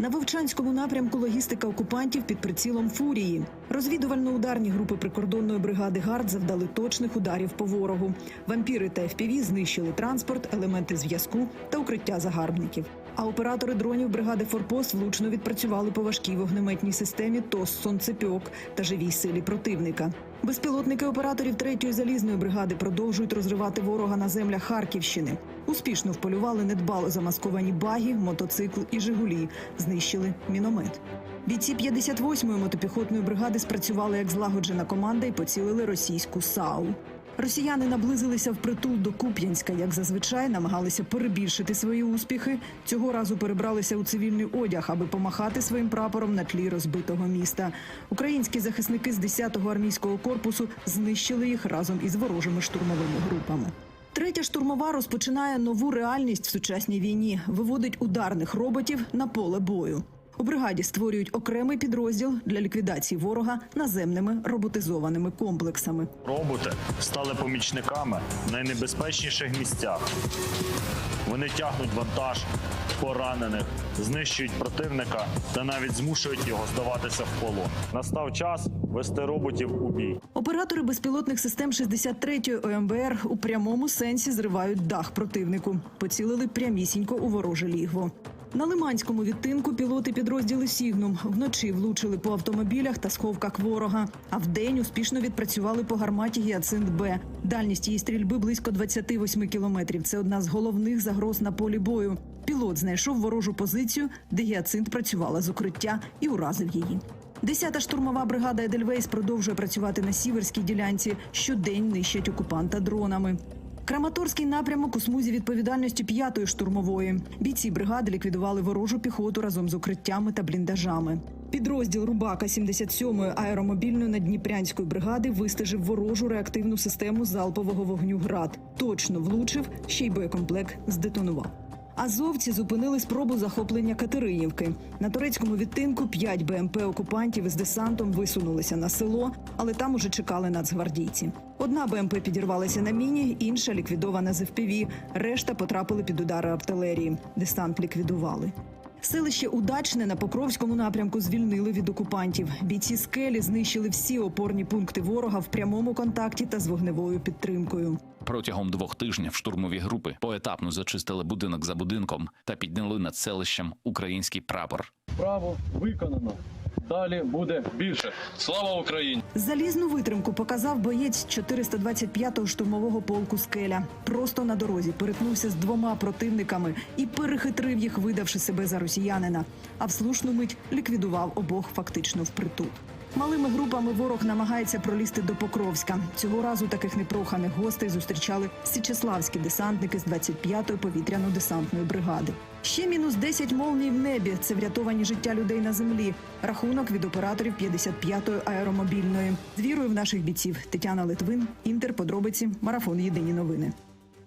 На Вовчанському напрямку логістика окупантів під прицілом фурії. Розвідувально-ударні групи прикордонної бригади ГАРД завдали точних ударів по ворогу. Вампіри та ФПВ знищили транспорт, елементи зв'язку та укриття загарбників. А оператори дронів бригади Форпост влучно відпрацювали по важкій вогнеметній системі ТОС «Сонцепьок» та живій силі противника. Безпілотники операторів третьої залізної бригади продовжують розривати ворога на землях Харківщини. Успішно вполювали недбало замасковані баги, мотоцикл і Жигулі. Знищили міномет. Бійці 58-ї мотопіхотної бригади спрацювали як злагоджена команда і поцілили російську САУ. Росіяни наблизилися впритул до Куп'янська, як зазвичай намагалися перебільшити свої успіхи. Цього разу перебралися у цивільний одяг, аби помахати своїм прапором на тлі розбитого міста. Українські захисники з 10-го армійського корпусу знищили їх разом із ворожими штурмовими групами. Третя штурмова розпочинає нову реальність в сучасній війні. Виводить ударних роботів на поле бою. У бригаді створюють окремий підрозділ для ліквідації ворога наземними роботизованими комплексами. Роботи стали помічниками в найнебезпечніших місцях. Вони тягнуть вантаж, поранених, знищують противника та навіть змушують його здаватися в полон. Настав час вести роботів у бій. Оператори безпілотних систем 63-ї ОМБР у прямому сенсі зривають дах противнику. Поцілили прямісінько у вороже лігво. На Лиманському відтинку пілоти підрозділи Сігнум вночі влучили по автомобілях та сховках ворога. А вдень успішно відпрацювали по гарматі Гіацинт Б. Дальність її стрільби близько 28 кілометрів. Це одна з головних загроз на полі бою. Пілот знайшов ворожу позицію, де Гіацинт працювала з укриття і уразив її. Десята штурмова бригада Едельвейс продовжує працювати на сіверській ділянці. Щодень нищать окупанта дронами. Краматорський напрямок у смузі відповідальності п'ятої штурмової. Бійці бригади ліквідували ворожу піхоту разом з укриттями та бліндажами. Підрозділ Рубака 77-ї аеромобільної надніпрянської бригади вистежив ворожу реактивну систему залпового вогню ГРАД. Точно влучив, ще й боєкомплект здетонував. Азовці зупинили спробу захоплення Катеринівки. На турецькому відтинку 5 БМП окупантів із десантом висунулися на село, але там уже чекали нацгвардійці. Одна БМП підірвалася на міні, інша ліквідована з ФПВ. Решта потрапили під удари артилерії. Десант ліквідували. Селище Удачне на Покровському напрямку звільнили від окупантів. Бійці скелі знищили всі опорні пункти ворога в прямому контакті та з вогневою підтримкою. Протягом двох тижнів штурмові групи поетапно зачистили будинок за будинком та підняли над селищем український прапор. Право виконано. Далі буде більше. Слава Україні! Залізну витримку показав боєць 425-го штурмового полку скеля. Просто на дорозі перетнувся з двома противниками і перехитрив їх, видавши себе за росіянина. А в слушну мить ліквідував обох фактично впритул. Малими групами ворог намагається пролізти до Покровська. Цього разу таких непроханих гостей зустрічали січеславські десантники з 25-ї повітряно-десантної бригади. Ще мінус 10 молній в небі. Це врятовані життя людей на землі. Рахунок від операторів 55-ї аеромобільної. З вірою в наших бійців Тетяна Литвин, Інтер, подробиці, марафон Єдині новини.